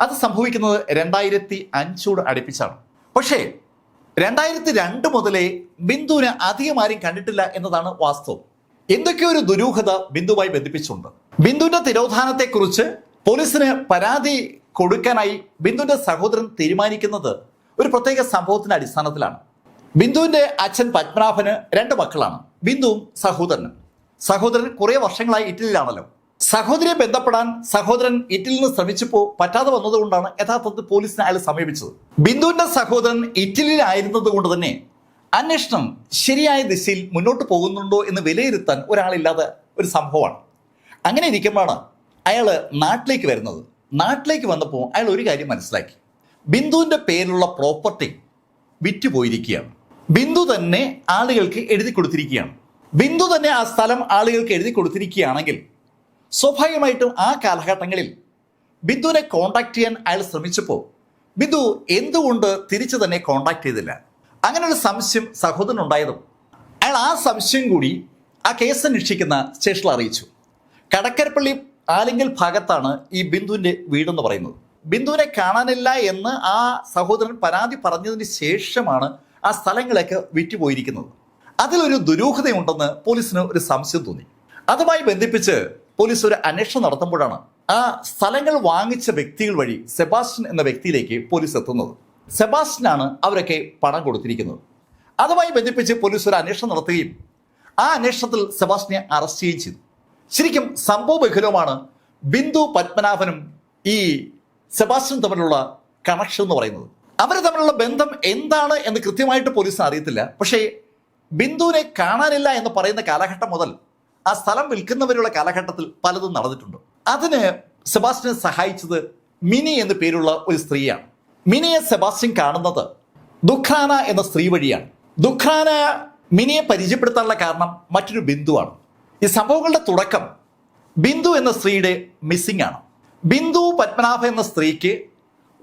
അത് സംഭവിക്കുന്നത് രണ്ടായിരത്തി അഞ്ചോട് അടുപ്പിച്ചാണ്. പക്ഷേ രണ്ടായിരത്തി രണ്ട് മുതലേ ബിന്ദുവിനെ അധികം ആരും കണ്ടിട്ടില്ല എന്നതാണ് വാസ്തവം. എന്തൊക്കെയോ ഒരു ദുരൂഹത ബിന്ദുവായി ബന്ധിപ്പിച്ചുണ്ട് ബിന്ദുവിന്റെ തിരോധാനത്തെക്കുറിച്ച് പോലീസിന് പരാതി കൊടുക്കാനായി ബിന്ദുവിന്റെ സഹോദരൻ തീരുമാനിക്കുന്നത് ഒരു പ്രത്യേക സംഭവത്തിന്റെ അടിസ്ഥാനത്തിലാണ്. ബിന്ദുവിന്റെ അച്ഛൻ പത്മനാഭന് രണ്ട് മക്കളാണ്. ബിന്ദുവും സഹോദരനും. സഹോദരൻ കുറേ വർഷങ്ങളായി ഇറ്റലിയിലാണല്ലോ. സഹോദരിയെ ബന്ധപ്പെടാൻ സഹോദരൻ ഇറ്റലിയിൽ നിന്ന് ശ്രമിച്ചപ്പോൾ പറ്റാതെ വന്നതുകൊണ്ടാണ് യഥാർത്ഥത്തിൽ പോലീസിനെ അയാൾ സമീപിച്ചത്. ബിന്ദുവിന്റെ സഹോദരൻ ഇറ്റലിയിലായിരുന്നത് കൊണ്ട് തന്നെ അന്വേഷണം ശരിയായ ദിശയിൽ മുന്നോട്ട് പോകുന്നുണ്ടോ എന്ന് വിലയിരുത്താൻ ഒരാളില്ലാതെ ഒരു സംഭവമാണ്. അങ്ങനെ ഇരിക്കുമ്പോഴാണ് അയാൾ നാട്ടിലേക്ക് വരുന്നത്. നാട്ടിലേക്ക് വന്നപ്പോൾ അയാൾ ഒരു കാര്യം മനസ്സിലാക്കി. ബിന്ദുവിന്റെ പേരിലുള്ള പ്രോപ്പർട്ടി വിറ്റുപോയിരിക്കുകയാണ്. ബിന്ദു തന്നെ ആളുകൾക്ക് എഴുതി കൊടുത്തിരിക്കുകയാണ്. ബിന്ദു തന്നെ ആ സ്ഥലം ആളുകൾക്ക് എഴുതി കൊടുത്തിരിക്കുകയാണെങ്കിൽ സ്വാഭാവികമായിട്ടും ആ കാലഘട്ടങ്ങളിൽ ബിന്ദുവിനെ കോണ്ടാക്ട് ചെയ്യാൻ അയാൾ ശ്രമിച്ചപ്പോൾ ബിന്ദു എന്തുകൊണ്ട് തിരിച്ചു തന്നെ കോണ്ടാക്ട് ചെയ്തില്ല? അങ്ങനെ ഒരു സംശയം സഹോദരൻ ഉണ്ടായതും അയാൾ ആ സംശയം കൂടി ആ കേസ് അന്വേഷിക്കുന്ന സ്റ്റേഷനിൽ അറിയിച്ചു. കടക്കരപ്പള്ളി ആലിങ്കൽ ഭാഗത്താണ് ഈ ബിന്ദുവിന്റെ വീടെന്ന് പറയുന്നത്. ബിന്ദുവിനെ കാണാനില്ല എന്ന് ആ സഹോദരൻ പരാതി പറഞ്ഞതിന് ശേഷമാണ് ആ സ്ഥലങ്ങളൊക്കെ വിറ്റുപോയിരിക്കുന്നത്. അതിലൊരു ദുരൂഹതയുണ്ടെന്ന് പോലീസിന് ഒരു സംശയം തോന്നി. അതുമായി ബന്ധിപ്പിച്ച് പോലീസ് ഒരു അന്വേഷണം നടത്തുമ്പോഴാണ് ആ സ്ഥലങ്ങൾ വാങ്ങിച്ച വ്യക്തികൾ വഴി സെബാസ്റ്റ്യൻ എന്ന വ്യക്തിയിലേക്ക് പോലീസ് എത്തുന്നത്. സെബാസ്റ്റ്യനാണ് അവരൊക്കെ പണം കൊടുത്തിരിക്കുന്നത്. അതുമായി ബന്ധിപ്പിച്ച് പോലീസ് ഒരു അന്വേഷണം നടത്തുകയും ആ അന്വേഷണത്തിൽ സെബാസ്റ്റിനെ അറസ്റ്റ് ചെയ്യുകയും ചെയ്തു. ശരിക്കും സംഭവ ബഹുലവുമാണ് ബിന്ദു പത്മനാഭനും ഈ സെബാസ്റ്റ്യൻ തമ്മിലുള്ള കണക്ഷൻ എന്ന് പറയുന്നത്. അവർ തമ്മിലുള്ള ബന്ധം എന്താണ് എന്ന് കൃത്യമായിട്ട് പോലീസിന് അറിയത്തില്ല. പക്ഷേ ബിന്ദുവിനെ കാണാനില്ല എന്ന് പറയുന്ന കാലഘട്ടം മുതൽ ആ സ്ഥലം വിൽക്കുന്നവരുള്ള കാലഘട്ടത്തിൽ പലതും നടന്നിട്ടുണ്ട്. അതിന് സെബാസ്റ്റ്യൻ സഹായിച്ചത് മിനി എന്ന പേരുള്ള ഒരു സ്ത്രീയാണ്. മിനിയെ സെബാസ്റ്റ്യൻ കാണുന്നത് ദുഖ്രാന എന്ന സ്ത്രീ വഴിയാണ്. ദുഖ്രാന മിനിയെ പരിചയപ്പെടുത്താനുള്ള കാരണം മറ്റൊരു ബിന്ദുവാണ്. ഈ സംഭവങ്ങളുടെ തുടക്കം ബിന്ദു എന്ന സ്ത്രീയുടെ മിസ്സിംഗ് ആണ്. ബിന്ദു പത്മനാഭ എന്ന സ്ത്രീക്ക്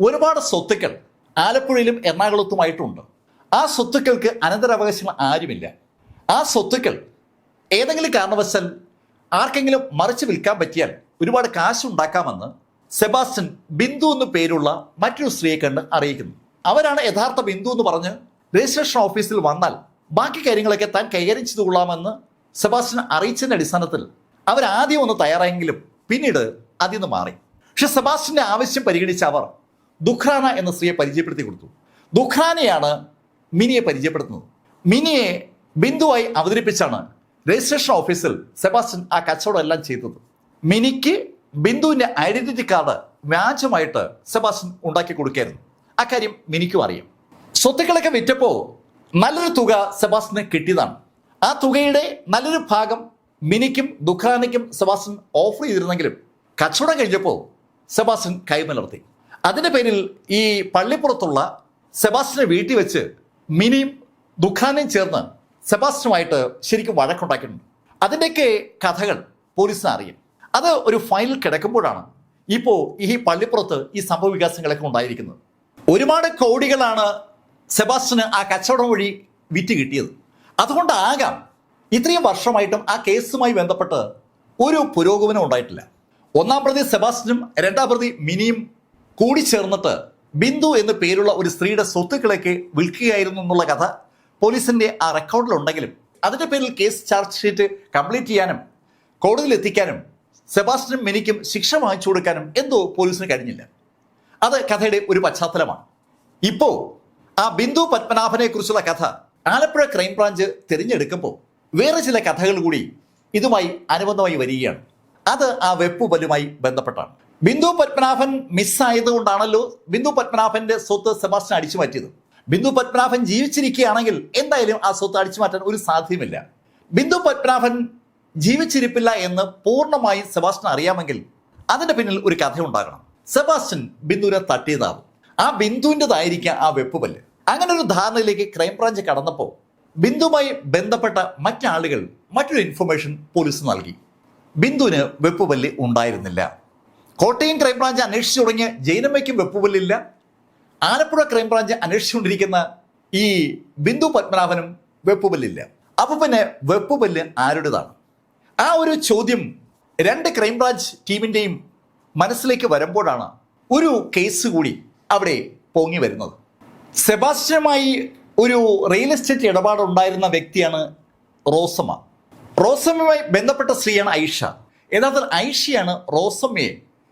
ഒരുപാട് സ്വത്തുക്കൾ ആലപ്പുഴയിലും എറണാകുളത്തുമായിട്ടുണ്ട്. ആ സ്വത്തുക്കൾക്ക് അനന്തരാവകാശങ്ങൾ ആരുമില്ല. ആ സ്വത്തുക്കൾ ഏതെങ്കിലും കാരണവശാൽ ആർക്കെങ്കിലും മറിച്ച് വിൽക്കാൻ പറ്റിയാൽ ഒരുപാട് കാശ് ഉണ്ടാക്കാമെന്ന് സെബാസ്റ്റ്യൻ ബിന്ദു എന്ന് പേരുള്ള മറ്റൊരു സ്ത്രീയെ കണ്ട് അറിയിക്കുന്നു. അവരാണ് യഥാർത്ഥ ബിന്ദു എന്ന് പറഞ്ഞ് രജിസ്ട്രേഷൻ ഓഫീസിൽ വന്നാൽ ബാക്കി കാര്യങ്ങളൊക്കെ താൻ കൈകാര്യം ചെയ്തു കൊള്ളാമെന്ന് സെബാസ്റ്റ്യൻ അറിയിച്ചതിന്റെ അടിസ്ഥാനത്തിൽ അവരാദ്യം ഒന്ന് തയ്യാറായെങ്കിലും പിന്നീട് അതിൽ നിന്ന് മാറി. പക്ഷെ സെബാസ്റ്റിന്റെ ആവശ്യം പരിഗണിച്ച അവർ ദുഖ്രാന എന്ന സ്ത്രീയെ പരിചയപ്പെടുത്തി കൊടുത്തു. ദുഖ്രാനയാണ് മിനിയെ പരിചയപ്പെടുത്തുന്നത്. മിനിയെ ബിന്ദുവായി അവതരിപ്പിച്ചാണ് രജിസ്ട്രേഷൻ ഓഫീസിൽ സെബാസ്റ്റ്യൻ ആ കച്ചവടം എല്ലാം ചെയ്തത്. മിനിക്ക് ബിന്ദുവിന്റെ ഐഡന്റിറ്റി കാർഡ് വ്യാജമായിട്ട് സെബാസ്റ്റ്യൻ ഉണ്ടാക്കി കൊടുക്കായിരുന്നു. അക്കാര്യം മിനിക്കും അറിയാം. സ്വത്തുക്കളൊക്കെ വിറ്റപ്പോ നല്ലൊരു തുക സെബാസ്റ്റിന് കിട്ടിയതാണ്. ആ തുകയുടെ നല്ലൊരു ഭാഗം മിനിക്കും ദുഃഖാനയ്ക്കും സെബാസ്റ്റ്യൻ ഓഫർ ചെയ്തിരുന്നെങ്കിലും കച്ചവടം കഴിഞ്ഞപ്പോൾ സെബാസ്റ്റ്യൻ കൈമലർത്തി. അതിന്റെ പേരിൽ ഈ പള്ളിപ്പുറത്തുള്ള സെബാസ്റ്റിനെ വീട്ടിൽ വെച്ച് മിനിയും ദുഃഖാനയും ചേർന്ന് സെബാസ്റ്റ്യനുമായിട്ട് ശരിക്കും വഴക്കുണ്ടാക്കിയിട്ടുണ്ട്. അതിന്റെയൊക്കെ കഥകൾ പോലീസിന് അറിയും. അത് ഒരു ഫയലിൽ കിടക്കുമ്പോഴാണ് ഇപ്പോൾ ഈ പള്ളിപ്പുറത്ത് ഈ സംഭവ വികാസങ്ങളൊക്കെ ഉണ്ടായിരിക്കുന്നത്. ഒരുപാട് കോടികളാണ് സെബാസ്റ്റ്യന് ആ കച്ചവടം വഴി വിറ്റ് കിട്ടിയത്. അതുകൊണ്ടാകാം ഇത്രയും വർഷമായിട്ടും ആ കേസുമായി ബന്ധപ്പെട്ട് ഒരു പുരോഗമനം ഉണ്ടായിട്ടില്ല. ഒന്നാം പ്രതി സെബാസ്റ്റ്യനും രണ്ടാം പ്രതി മിനിയും കൂടി ചേർന്നിട്ട് ബിന്ദു എന്ന് പേരുള്ള ഒരു സ്ത്രീയുടെ സ്വത്തുക്കളൊക്കെ വിൽക്കുകയായിരുന്നു എന്നുള്ള കഥ പോലീസിന്റെ ആ റെക്കോർഡിലുണ്ടെങ്കിലും അതിന്റെ പേരിൽ കേസ് ചാർജ് ഷീറ്റ് കംപ്ലീറ്റ് ചെയ്യാനും കോടതിയിൽ എത്തിക്കാനും സെബാസ്റ്റിനും മിനിക്കും ശിക്ഷ വാങ്ങിച്ചു കൊടുക്കാനും എന്തോ പോലീസിന് കഴിഞ്ഞില്ല. അത് കഥയുടെ ഒരു പശ്ചാത്തലമാണ്. ഇപ്പോ ആ ബിന്ദു പത്മനാഭനെ കുറിച്ചുള്ള കഥ ആലപ്പുഴ ക്രൈംബ്രാഞ്ച് തിരഞ്ഞെടുക്കുമ്പോൾ വേറെ ചില കഥകൾ കൂടി ഇതുമായി അനുബന്ധമായി വരികയാണ്. അത് ആ വെപ്പുപലുമായി ബന്ധപ്പെട്ടാണ്. ബിന്ദു പത്മനാഭൻ മിസ്സായതുകൊണ്ടാണല്ലോ ബിന്ദു പത്മനാഭന്റെ സ്വത്ത് സെബാസ്റ്റ്യൻ അടിച്ചു മാറ്റിയത്. ബിന്ദു പത്മനാഭൻ ജീവിച്ചിരിക്കുകയാണെങ്കിൽ എന്തായാലും ആ സ്വത്ത് അടിച്ചു മാറ്റാൻ ഒരു സാധ്യമില്ല ബിന്ദു പത്മനാഭൻ ജീവിച്ചിരിപ്പില്ല എന്ന് പൂർണമായും സെബാസ്റ്റ്യൻ അറിയാമെങ്കിൽ അതിന്റെ പിന്നിൽ ഒരു കഥ ഉണ്ടാകണം സെബാസ്റ്റ്യൻ ബിന്ദുവിനെ തട്ടിയതാവും. ആ ബിന്ദുവിന്റെതായിരിക്കാം ആ വെപ്പുപല്ല്. അങ്ങനെ ഒരു ധാരണയിലേക്ക് ക്രൈംബ്രാഞ്ച് കടന്നപ്പോൾ ബിന്ദുവുമായി ബന്ധപ്പെട്ട മറ്റാളുകൾ മറ്റൊരു ഇൻഫർമേഷൻ പോലീസ് നൽകി. ബിന്ദുവിന് വെപ്പുപല്ല് ഉണ്ടായിരുന്നില്ല. കോട്ടയം ക്രൈംബ്രാഞ്ച് അന്വേഷിച്ചു തുടങ്ങിയ ജൈനമ്മയ്ക്കും വെപ്പുപല്ലില്ല. ആലപ്പുഴ ക്രൈംബ്രാഞ്ച് അന്വേഷിച്ചുകൊണ്ടിരിക്കുന്ന ഈ ബിന്ദു പത്മനാഭനും വെപ്പുപല്ലില്ല. അപ്പൊ പിന്നെ വെപ്പുപല്ല് ആരുടേതാണ്? ആ ഒരു ചോദ്യം രണ്ട് ക്രൈംബ്രാഞ്ച് ടീമിന്റെയും മനസ്സിലേക്ക് വരുമ്പോഴാണ് ഒരു കേസ് കൂടി അവിടെ പൊങ്ങി വരുന്നത്. സെബാസ്റ്റ്യനുമായി ഒരു റിയൽ എസ്റ്റേറ്റ് ഇടപാടുണ്ടായിരുന്ന വ്യക്തിയാണ് റോസമ്മ. റോസമ്മയുമായി ബന്ധപ്പെട്ട സ്ത്രീയാണ് ഐഷ. യഥാർത്ഥത്തിൽ ഐഷയാണ് റോസമ്മയെ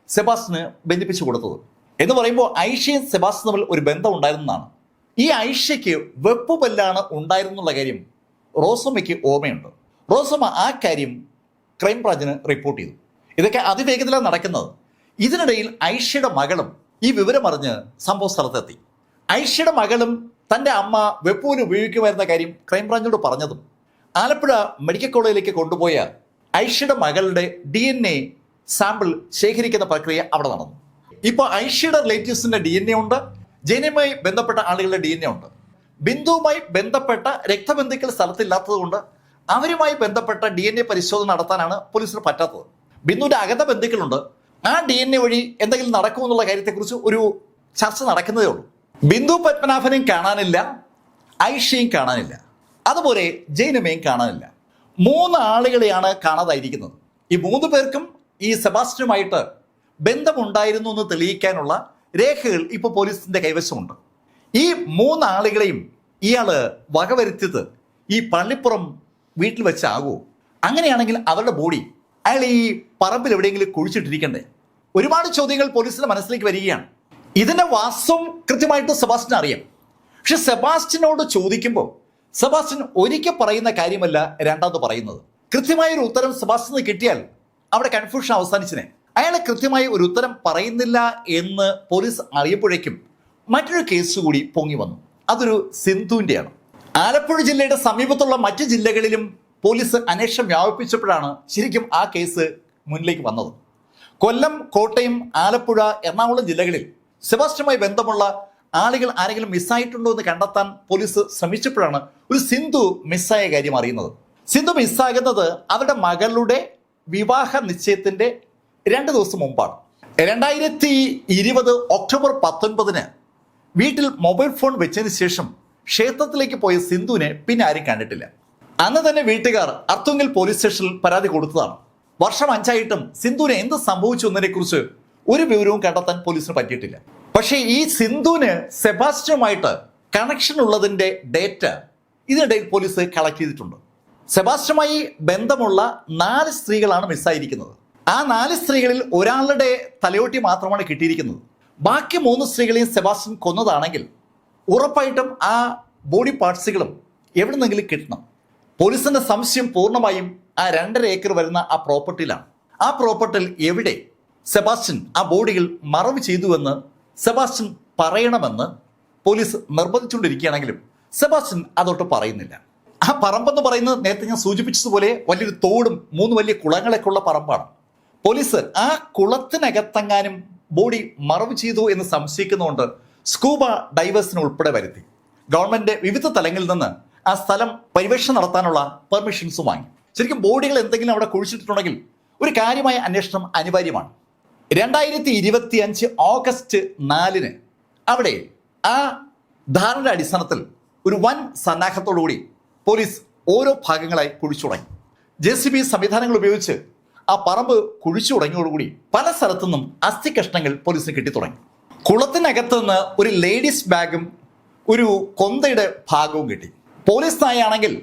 സെബാസ്റ്റിന് ബന്ധിപ്പിച്ചു കൊടുത്തത്. എന്ന് പറയുമ്പോൾ ഐഷയും സെബാസ്റ്റിനും തമ്മിൽ ഒരു ബന്ധം ഉണ്ടായിരുന്നതാണ്. ഈ ഐഷയ്ക്ക് വെപ്പുപല്ലാണ് ഉണ്ടായിരുന്നുള്ള കാര്യം റോസമ്മയ്ക്ക് ഓർമ്മയുണ്ട്. റോസമ്മ ആ കാര്യം ക്രൈംബ്രാഞ്ചിന് റിപ്പോർട്ട് ചെയ്തു. ഇതൊക്കെ അതിവേഗത്തിലാണ് നടക്കുന്നത്. ഇതിനിടയിൽ ഐഷയുടെ മകളും ഈ വിവരമറിഞ്ഞ് സംഭവ സ്ഥലത്തെത്തി. ഐഷയുടെ മകളും തന്റെ അമ്മ വെപ്പൂന് ഉപയോഗിക്കുമായിരുന്ന കാര്യം ക്രൈംബ്രാഞ്ചിനോട് പറഞ്ഞതും ആലപ്പുഴ മെഡിക്കൽ കോളേജിലേക്ക് കൊണ്ടുപോയ ഐഷയുടെ മകളുടെ ഡി സാമ്പിൾ ശേഖരിക്കുന്ന പ്രക്രിയ അവിടെ നടന്നു. ഇപ്പോൾ ഐഷയുടെ റിലേറ്റീവ്സിന്റെ ഡി എൻ എ ഉണ്ട് ജനയുമായി ബന്ധപ്പെട്ട ആളുകളുടെ ഡി എൻ എ ഉണ്ട്. ബിന്ദുവുമായി ബന്ധപ്പെട്ട രക്തബന്ധുക്കൾ സ്ഥലത്തില്ലാത്തതുകൊണ്ട് അവരുമായി ബന്ധപ്പെട്ട ഡി എൻ എ പരിശോധന നടത്താനാണ് പോലീസിന് പറ്റാത്തത്. ബിന്ദുവിന്റെ അകത ബന്ധുക്കളുണ്ട്. ആ ഡി എൻ എ വഴി എന്തെങ്കിലും നടക്കുമെന്നുള്ള കാര്യത്തെക്കുറിച്ച് ഒരു ചർച്ച നടക്കുന്നതേ ഉള്ളൂ. ബിന്ദു പത്മനാഭനെയും കാണാനില്ല ഐഷയും കാണാനില്ല. അതുപോലെ ജൈനമയും കാണാനില്ല. മൂന്ന് ആളുകളെയാണ് കാണാതായിരിക്കുന്നത്. ഈ മൂന്ന് പേർക്കും ഈ സെബാസ്റ്റ്യനുമായിട്ട് ബന്ധമുണ്ടായിരുന്നു എന്ന് തെളിയിക്കാനുള്ള രേഖകൾ ഇപ്പോൾ പോലീസിന്റെ കൈവശമുണ്ട്. ഈ മൂന്നാളുകളെയും ഇയാൾ വകവരുത്തിയത് ഈ പള്ളിപ്പുറം വീട്ടിൽ വെച്ചാകുമോ അങ്ങനെയാണെങ്കിൽ അവരുടെ ബോഡി അയാൾ ഈ പറമ്പിൽ എവിടെയെങ്കിലും കുഴിച്ചിട്ടിരിക്കണ്ടേ? ഒരുപാട് ചോദ്യങ്ങൾ പോലീസിന്റെ മനസ്സിലേക്ക് വരികയാണ്. ഇതിന്റെ വാസ്തവം കൃത്യമായിട്ട് സെബാസ്റ്റിൻ അറിയാം. പക്ഷെ സെബാസ്റ്റിനോട് ചോദിക്കുമ്പോൾ സെബാസ്റ്റിൻ ഒരിക്കൽ പറയുന്ന കാര്യമല്ല രണ്ടാമത് പറയുന്നത്. കൃത്യമായ ഒരു ഉത്തരം സെബാസ്റ്റിന് കിട്ടിയാൽ അവിടെ കൺഫ്യൂഷൻ അവസാനിച്ചിനെ. അയാൾ കൃത്യമായി ഒരു ഉത്തരം പറയുന്നില്ല എന്ന് പോലീസ് അറിയപ്പോഴേക്കും മറ്റൊരു കേസ് കൂടി പൊങ്ങി വന്നു. അതൊരു സിന്ധുവിന്റെയാണ് ആലപ്പുഴ ജില്ലയുടെ സമീപത്തുള്ള മറ്റ് ജില്ലകളിലും പോലീസ് അന്വേഷണം വ്യാപിപ്പിച്ചപ്പോഴാണ് ശരിക്കും ആ കേസ് മുന്നിലേക്ക് വന്നത്. കൊല്ലം കോട്ടയം ആലപ്പുഴ എറണാകുളം ജില്ലകളിൽ സെബാസ്റ്റുമായി ബന്ധമുള്ള ആളുകൾ ആരെങ്കിലും മിസ്സായിട്ടുണ്ടോ എന്ന് കണ്ടെത്താൻ പോലീസ് ശ്രമിച്ചപ്പോഴാണ് ഒരു സിന്ധു മിസ്സായ കാര്യം അറിയുന്നത്. സിന്ധു മിസ്സാകുന്നത് അവരുടെ മകളുടെ വിവാഹ നിശ്ചയത്തിന്റെ രണ്ട് ദിവസം മുമ്പാണ്. രണ്ടായിരത്തി ഇരുപത് ഒക്ടോബർ പത്തൊൻപതിന് വീട്ടിൽ മൊബൈൽ ഫോൺ വെച്ചതിന് ശേഷം ക്ഷേത്രത്തിലേക്ക് പോയ സിന്ധുവിനെ പിന്നെ ആരും കണ്ടിട്ടില്ല. അന്ന് തന്നെ വീട്ടുകാർ അർത്തുങ്കൽ പോലീസ് സ്റ്റേഷനിൽ പരാതി കൊടുത്തതാണ്. വർഷം അഞ്ചായിട്ടും സിന്ധുവിന് എന്ത് സംഭവിച്ചു എന്നതിനെക്കുറിച്ച് ഒരു വിവരവും കണ്ടെത്താൻ പോലീസിന് പറ്റിയിട്ടില്ല. പക്ഷേ ഈ സിന്ധുവിന് സെബാസ്റ്റ്യനുമായിട്ട് കണക്ഷൻ ഉള്ളതിന്റെ ഡേറ്റ ഇതിനിടയിൽ പോലീസ് കളക്ട് ചെയ്തിട്ടുണ്ട്. സെബാസ്റ്റുമായി ബന്ധമുള്ള നാല് സ്ത്രീകളാണ് മിസ്സായിരിക്കുന്നത് ആ നാല് സ്ത്രീകളിൽ ഒരാളുടെ തലയോട്ടി മാത്രമാണ് കിട്ടിയിരിക്കുന്നത്. ബാക്കി മൂന്ന് സ്ത്രീകളെയും സെബാസ്റ്റ്യൻ കൊന്നതാണെങ്കിൽ ഉറപ്പായിട്ടും ആ ബോഡി പാർട്സുകളും എവിടെ നിന്നെങ്കിലും കിട്ടണം. പോലീസിന്റെ സംശയം പൂർണമായും ആ രണ്ടര ഏക്കർ വരുന്ന ആ പ്രോപ്പർട്ടിയിലാണ്. ആ പ്രോപ്പർട്ടിയിൽ എവിടെ സെബാസ്റ്റ്യൻ ആ ബോഡികൾ മറവ് ചെയ്തുവെന്ന് സെബാസ്റ്റ്യൻ പറയണമെന്ന് പോലീസ് നിർബന്ധിച്ചുകൊണ്ടിരിക്കുകയാണെങ്കിലും സെബാസ്റ്റ്യൻ അതൊട്ട് പറയുന്നില്ല. ആ പറമ്പെന്ന് പറയുന്നത് നേരത്തെ ഞാൻ സൂചിപ്പിച്ചതുപോലെ വലിയൊരു തോടും മൂന്ന് വലിയ കുളങ്ങളൊക്കെ ഉള്ള പറമ്പാണ്. പോലീസ് ആ കുളത്തിനകത്തെങ്ങാനും ബോഡി മറവ് ചെയ്തു എന്ന് സംശയിക്കുന്നതുകൊണ്ട് സ്കൂബ ഡൈവേഴ്സിന് ഉൾപ്പെടെ വരുത്തി. ഗവൺമെന്റ് വിവിധ തലങ്ങളിൽ നിന്ന് ആ സ്ഥലം പരിവേഷണം നടത്താനുള്ള പെർമിഷൻസ് വാങ്ങി. ശരിക്കും ബോഡികൾ എന്തെങ്കിലും അവിടെ കുഴിച്ചിട്ടുണ്ടെങ്കിൽ ഒരു കാര്യമായ അന്വേഷണം അനിവാര്യമാണ്. രണ്ടായിരത്തി ഇരുപത്തി അഞ്ച് ഓഗസ്റ്റ് നാലിന് അവിടെ ആ ധാരണയുടെ അടിസ്ഥാനത്തിൽ ഒരു വൻ സന്നാഹത്തോടുകൂടി പോലീസ് ഓരോ ഭാഗങ്ങളായി കുഴിച്ചു തുടങ്ങി ജെ സി ബി സംവിധാനങ്ങൾ ഉപയോഗിച്ച് ആ പറമ്പ് കുഴിച്ചു തുടങ്ങിയോടുകൂടി പല സ്ഥലത്തു നിന്നും അസ്ഥി കഷ്ണങ്ങൾ പോലീസിന് കിട്ടി തുടങ്ങി കുളത്തിനകത്ത് നിന്ന് ഒരു ലേഡീസ് ബാഗും ഒരു കൊന്തയുടെ ഭാഗവും കിട്ടി. പോലീസ് നായാണെങ്കിൽ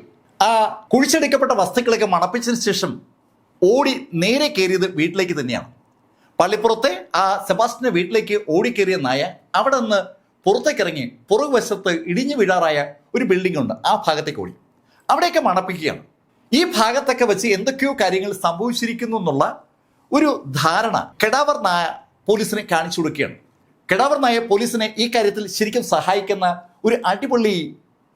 ആ കുഴിച്ചെടുക്കപ്പെട്ട വസ്തുക്കളൊക്കെ മണപ്പിച്ചതിന് ശേഷം ഓടി നേരെ കയറിയത് വീട്ടിലേക്ക് തന്നെയാണ്. പള്ളിപ്പുറത്തെ ആ സെബാസ്റ്റിന്റെ വീട്ടിലേക്ക് ഓടിക്കേറിയ നായ അവിടെ നിന്ന് പുറത്തേക്കിറങ്ങി പുറകുവശത്ത് ഇടിഞ്ഞു വീഴാറായ ഒരു ബിൽഡിംഗ് ഉണ്ട് ആ ഭാഗത്തേക്ക് ഓടി. അവിടെയൊക്കെ മണപ്പിക്കുകയാണ്. ഈ ഭാഗത്തൊക്കെ വെച്ച് എന്തൊക്കെയോ കാര്യങ്ങൾ സംഭവിച്ചിരിക്കുന്നു എന്നുള്ള ഒരു ധാരണ കെടാവർ നായ പോലീസിനെ കാണിച്ചു കൊടുക്കുകയാണ്. കെടാവർ നായ പോലീസിനെ ഈ കാര്യത്തിൽ ശരിക്കും സഹായിക്കുന്ന ഒരു അടിപൊളി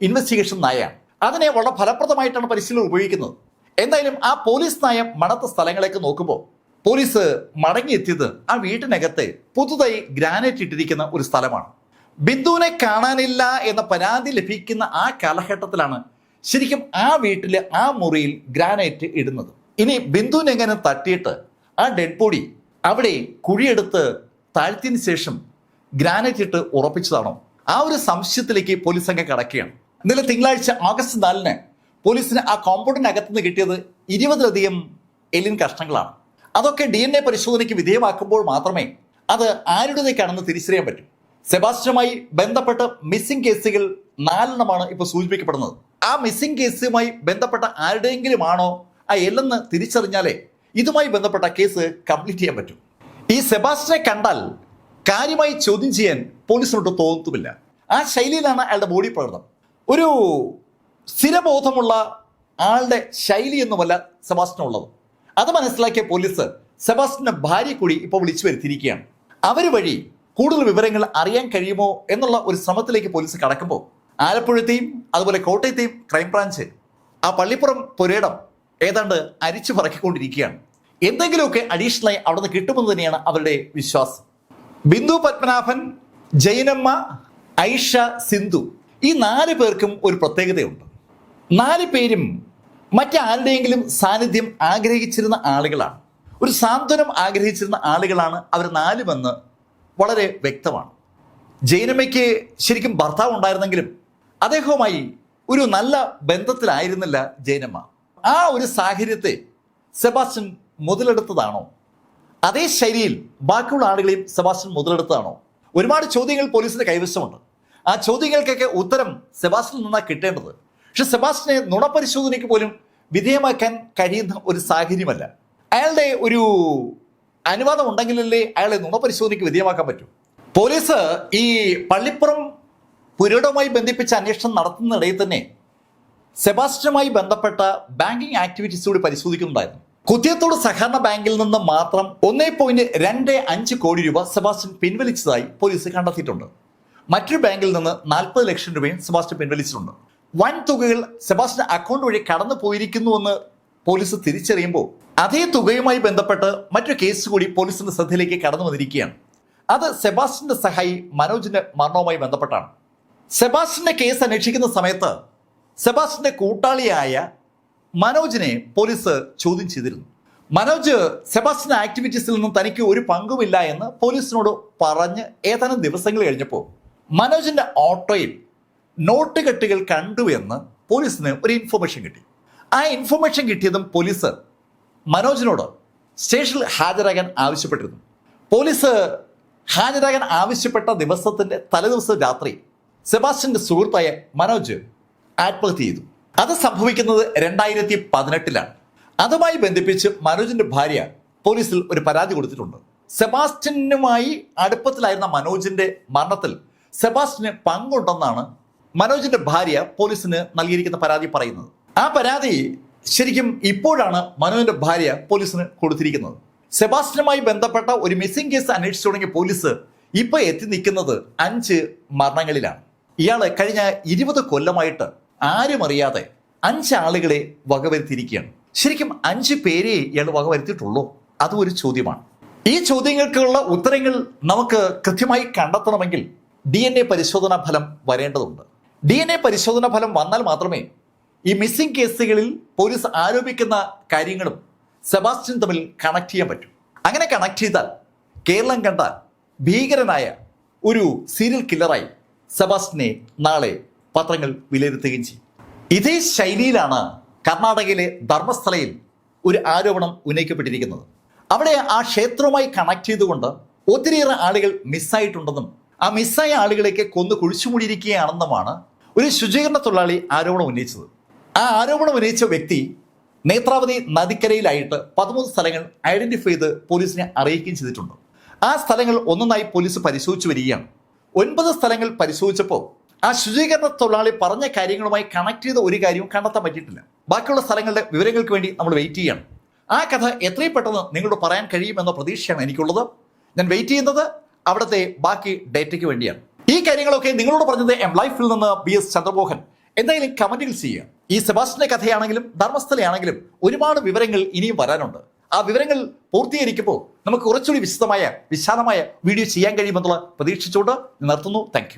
ഇൻവെസ്റ്റിഗേഷൻ നായയാണ്. അതിനെ വളരെ ഫലപ്രദമായിട്ടാണ് പരിശീലനം ഉപയോഗിക്കുന്നത്. എന്തായാലും ആ പോലീസ് നയം മണത്ത സ്ഥലങ്ങളേക്ക് നോക്കുമ്പോൾ പോലീസ് മടങ്ങിയെത്തിയത് ആ വീട്ടിനകത്ത് പുതുതായി ഗ്രാനൈറ്റ് ഇട്ടിരിക്കുന്ന ഒരു സ്ഥലമാണ്. ബിന്ദുവിനെ കാണാനില്ല എന്ന പരാതി ലഭിക്കുന്ന ആ കാലഘട്ടത്തിലാണ് ശരിക്കും ആ വീട്ടിലെ ആ മുറിയിൽ ഗ്രാനൈറ്റ് ഇടുന്നത്. ഇനി ബിന്ദുവിനെ എങ്ങനെ തട്ടിയിട്ട് ആ ഡെഡ് ബോഡി അവിടെ കുഴിയെടുത്ത് താഴ്ത്തിയതിനു ശേഷം ഗ്രാനൈറ്റ് ഇട്ട് ഉറപ്പിച്ചതാണോ? ആ ഒരു സംശയത്തിലേക്ക് പോലീസ് സംഘം കടക്കുകയാണ്. ഇന്നലെ തിങ്കളാഴ്ച ഓഗസ്റ്റ് നാലിന് പോലീസിന് ആ കോമ്പൗണ്ടിനകത്ത് നിന്ന് കിട്ടിയത് ഇരുപതിലധികം എലിൻ കഷ്ണങ്ങളാണ്. അതൊക്കെ ഡി എൻ എ പരിശോധനയ്ക്ക് വിധേയമാക്കുമ്പോൾ മാത്രമേ അത് ആരുടേതാണെന്ന് തിരിച്ചറിയാൻ പറ്റൂ. സെബാസ്റ്റ്യനുമായി ബന്ധപ്പെട്ട് മിസ്സിംഗ് കേസുകൾ നാലെണ്ണമാണ് ഇപ്പോൾ സൂചിപ്പിക്കപ്പെടുന്നത്. ആ മിസ്സിംഗ് കേസുമായി ബന്ധപ്പെട്ട ആരുടെയെങ്കിലും ആണോ ആ എല്ലെന്ന് തിരിച്ചറിഞ്ഞാലേ ഇതുമായി ബന്ധപ്പെട്ട കേസ് കംപ്ലീറ്റ് ചെയ്യാൻ പറ്റും. ഈ സെബാസ്റ്റിനെ കണ്ടാൽ കാര്യമായി ചോദ്യം ചെയ്യാൻ പോലീസിനോട്ട് തോന്നത്തുമില്ല. ആ ശൈലിയിലാണ് അയാളുടെ ബോഡി പ്രകടനം ഒരു സ്ഥിരബോധമുള്ള ആളുടെ ശൈലി എന്നുമല്ല സെബാസ്റ്റിനുള്ളത് അത് മനസ്സിലാക്കിയ പോലീസ് സെബാസ്റ്റിന്റെ ഭാര്യ കൂടി ഇപ്പോൾ വിളിച്ചു വരുത്തിയിരിക്കുകയാണ്. അവർ വഴി കൂടുതൽ വിവരങ്ങൾ അറിയാൻ കഴിയുമോ എന്നുള്ള ഒരു ശ്രമത്തിലേക്ക് പോലീസ് കടക്കുമ്പോൾ ആലപ്പുഴത്തെയും അതുപോലെ കോട്ടയത്തെയും ക്രൈംബ്രാഞ്ച് ആ പള്ളിപ്പുറം പുരയിടം ഏതാണ്ട് അരിച്ചു പറക്കിക്കൊണ്ടിരിക്കുകയാണ്. എന്തെങ്കിലുമൊക്കെ അഡീഷണലായി അവിടെ നിന്ന് കിട്ടുമെന്ന് തന്നെയാണ് അവരുടെ വിശ്വാസം. ബിന്ദു പത്മനാഭൻ ജൈനമ്മ ഐഷ സിന്ധു ഈ നാല് പേർക്കും ഒരു പ്രത്യേകതയുണ്ട്. നാല് പേരും മറ്റാരുടെയെങ്കിലും സാന്നിധ്യം ആഗ്രഹിച്ചിരുന്ന ആളുകളാണ്. ഒരു സാന്ത്വനം ആഗ്രഹിച്ചിരുന്ന ആളുകളാണ് അവർ നാലുമെന്ന് വളരെ വ്യക്തമാണ്. ജൈനമ്മയ്ക്ക് ശരിക്കും ഭർത്താവ് ഉണ്ടായിരുന്നെങ്കിലും അദ്ദേഹവുമായി ഒരു നല്ല ബന്ധത്തിലായിരുന്നില്ല ജയനമ്മ. ആ ഒരു സാഹചര്യത്തെ സെബാസ്റ്റ്യൻ മുതലെടുത്തതാണോ? അതേ ശൈലിയിൽ ബാക്കിയുള്ള ആളുകളെയും സെബാസ്റ്റ്യൻ മുതലെടുത്തതാണോ? ഒരുപാട് ചോദ്യങ്ങൾ പോലീസിന്റെ കൈവശമുണ്ട്. ആ ചോദ്യങ്ങൾക്കൊക്കെ ഉത്തരം സെബാസ്റ്റ്യൻ നിന്നാണ് കിട്ടേണ്ടത്. പക്ഷെ സെബാസ്റ്റ്യനെ നുണപരിശോധനയ്ക്ക് പോലും വിധേയമാക്കാൻ കഴിയുന്ന ഒരു സാഹചര്യമല്ല. അയാളുടെ ഒരു അനുവാദം ഉണ്ടെങ്കിലല്ലേ അയാളെ നുണപരിശോധനയ്ക്ക് വിധേയമാക്കാൻ പറ്റൂ. പോലീസ് ഈ പള്ളിപ്പുറം പുരയിടവുമായി ബന്ധിപ്പിച്ച അന്വേഷണം നടത്തുന്നിടയിൽ തന്നെ സെബാസ്റ്റ്യനുമായി ബന്ധപ്പെട്ട ബാങ്കിങ് ആക്ടിവിറ്റീസ് കൂടി പരിശോധിക്കുന്നുണ്ടായിരുന്നു. കുത്തിയത്തോട് സഹകരണ ബാങ്കിൽ നിന്ന് മാത്രം ഒന്നേ പോയിന്റ് രണ്ട് അഞ്ച് കോടി രൂപ സെബാസ്റ്റ്യൻ പിൻവലിച്ചതായി പോലീസ് കണ്ടെത്തിയിട്ടുണ്ട്. മറ്റൊരു ബാങ്കിൽ നിന്ന് നാൽപ്പത് ലക്ഷം രൂപയും സെബാസ്റ്റ്യൻ പിൻവലിച്ചിട്ടുണ്ട്. വൻ തുകകൾ സെബാസ്റ്റ്യൻ അക്കൗണ്ട് വഴി കടന്നു പോയിരിക്കുന്നുവെന്ന് പോലീസ് തിരിച്ചറിയുമ്പോൾ അതേ തുകയുമായി ബന്ധപ്പെട്ട് മറ്റൊരു കേസ് കൂടി പോലീസിന്റെ ശ്രദ്ധയിലേക്ക് കടന്നു വന്നിരിക്കുകയാണ്. അത് സെബാസ്റ്റ്യന്റെ സഹായി മനോജിന്റെ മരണവുമായി ബന്ധപ്പെട്ടാണ്. സെബാസ്റ്റ്യന്റെ കേസ് അന്വേഷിക്കുന്ന സമയത്ത് സെബാസ്റ്റിന്റെ കൂട്ടാളിയായ മനോജിനെ പോലീസ് ചോദ്യം ചെയ്തിരുന്നു. മനോജ് സെബാസ്റ്റിന്റെ ആക്ടിവിറ്റീസിൽ നിന്നും തനിക്ക് ഒരു പങ്കുമില്ല എന്ന് പോലീസിനോട് പറഞ്ഞ് ഏതാനും ദിവസങ്ങൾ കഴിഞ്ഞപ്പോൾ മനോജിന്റെ ഓട്ടോയിൽ നോട്ട് കെട്ടുകൾ കണ്ടു എന്ന് പോലീസിന് ഒരു ഇൻഫർമേഷൻ കിട്ടി. ആ ഇൻഫർമേഷൻ കിട്ടിയതും പോലീസ് മനോജിനോട് സ്റ്റേഷനിൽ ഹാജരാകാൻ ആവശ്യപ്പെട്ടിരുന്നു. പോലീസ് ഹാജരാകാൻ ആവശ്യപ്പെട്ട ദിവസത്തിന്റെ തലേദിവസം രാത്രി സെബാസ്റ്റ്യന്റെ സുഹൃത്തായ മനോജ് ആത്മഹത്യ ചെയ്തു. അത് സംഭവിക്കുന്നത് രണ്ടായിരത്തി പതിനെട്ടിലാണ് അതുമായി ബന്ധിപ്പിച്ച് മനോജിന്റെ ഭാര്യ പോലീസിൽ ഒരു പരാതി കൊടുത്തിട്ടുണ്ട്. സെബാസ്റ്റ്യനുമായി അടുപ്പത്തിലായിരുന്ന മനോജിന്റെ മരണത്തിൽ സെബാസ്റ്റ്യന് പങ്കുണ്ടെന്നാണ് മനോജിന്റെ ഭാര്യ പോലീസിന് നൽകിയിരിക്കുന്ന പരാതി പറയുന്നത്. ആ പരാതി ശരിക്കും ഇപ്പോഴാണ് മനോജിന്റെ ഭാര്യ പോലീസിന് കൊടുത്തിരിക്കുന്നത്. സെബാസ്റ്റ്യനുമായി ബന്ധപ്പെട്ട ഒരു മിസ്സിംഗ് കേസ് അന്വേഷിച്ചു തുടങ്ങിയ പോലീസ് ഇപ്പൊ എത്തി നിൽക്കുന്നത് അഞ്ച് മരണങ്ങളിലാണ്. ഇയാൾ കഴിഞ്ഞ ഇരുപത് കൊല്ലമായിട്ട് ആരും അറിയാതെ അഞ്ച് ആളുകളെ വകവരുത്തിയിരിക്കുകയാണ്. ശരിക്കും അഞ്ച് പേരെ ഇയാൾ വകവരുത്തിയിട്ടുള്ളൂ. അതും ഒരു ചോദ്യമാണ്. ഈ ചോദ്യങ്ങൾക്കുള്ള ഉത്തരങ്ങൾ നമുക്ക് കൃത്യമായി കണ്ടെത്തണമെങ്കിൽ ഡി എൻ എ പരിശോധനാ ഫലം വരേണ്ടതുണ്ട്. ഡി എൻ എ പരിശോധനാ ഫലം വന്നാൽ മാത്രമേ ഈ മിസ്സിംഗ് കേസുകളിൽ പോലീസ് ആരോപിക്കുന്ന കാര്യങ്ങളും സെബാസ്റ്റ്യൻ തമ്മിൽ കണക്ട് ചെയ്യാൻ പറ്റും. അങ്ങനെ കണക്ട് ചെയ്താൽ കേരളം കണ്ട ഭീകരനായ ഒരു സീരിയൽ കില്ലറായി സെബാസ്റ്റിനെ നാളെ പത്രങ്ങൾ വിലയിരുത്തുകയും ചെയ്യും. ഇതേ ശൈലിയിലാണ് കർണാടകയിലെ ധർമ്മസ്ഥലയിൽ ഒരു ആരോപണം ഉന്നയിക്കപ്പെട്ടിരിക്കുന്നത്. അവിടെ ആ ക്ഷേത്രവുമായി കണക്ട് ചെയ്തുകൊണ്ട് ഒത്തിരിയേറെ ആളുകൾ മിസ്സായിട്ടുണ്ടെന്നും ആ മിസ്സായ ആളുകളേക്ക് കൊന്നു കുഴിച്ചുമൂടിയിരിക്കുകയാണെന്നുമാണ് ഒരു ശുചീകരണ തൊഴിലാളി ആരോപണം ഉന്നയിച്ചത്. ആ ആരോപണം ഉന്നയിച്ച വ്യക്തി നേത്രാവതി നദിക്കരയിലായിട്ട് പതിമൂന്ന് സ്ഥലങ്ങൾ ഐഡന്റിഫൈ ചെയ്ത് പോലീസിനെ അറിയിക്കുകയും ചെയ്തിട്ടുണ്ട്. ആ സ്ഥലങ്ങൾ ഒന്നൊന്നായി പോലീസ് പരിശോധിച്ചു വരികയാണ്. ഒൻപത് സ്ഥലങ്ങൾ പരിശോധിച്ചപ്പോൾ ആ ശുചീകരണ തൊഴിലാളി പറഞ്ഞ കാര്യങ്ങളുമായി കണക്ട് ചെയ്ത ഒരു കാര്യവും കണ്ടെത്താൻ പറ്റിയിട്ടില്ല. ബാക്കിയുള്ള സ്ഥലങ്ങളുടെ വിവരങ്ങൾക്ക് വേണ്ടി നമ്മൾ വെയിറ്റ് ചെയ്യണം. ആ കഥ എത്രയും പെട്ടെന്ന് നിങ്ങളോട് പറയാൻ കഴിയുമെന്ന പ്രതീക്ഷയാണ് എനിക്കുള്ളത്. ഞാൻ വെയിറ്റ് ചെയ്യുന്നത് അവിടുത്തെ ബാക്കി ഡേറ്റയ്ക്ക് വേണ്ടിയാണ്. ഈ കാര്യങ്ങളൊക്കെ നിങ്ങളോട് പറഞ്ഞത് എം ലൈഫിൽ നിന്ന് ബി എസ് ചന്ദ്രമോഹൻ. എന്തായാലും കമന്റുകൾ ചെയ്യുക. ഈ സെബാസ്റ്റിന്റെ കഥയാണെങ്കിലും ധർമ്മസ്ഥലയാണെങ്കിലും ഒരുപാട് വിവരങ്ങൾ ഇനിയും വരാനുണ്ട്. ആ വിവരങ്ങൾ പൂർത്തീകരിക്കുമ്പോൾ നമുക്ക് കുറച്ചുകൂടി വിശദമായ വിശാലമായ വീഡിയോ ചെയ്യാൻ കഴിയുമെന്നുള്ള പ്രതീക്ഷിച്ചുകൊണ്ട് നിർത്തുന്നു. താങ്ക്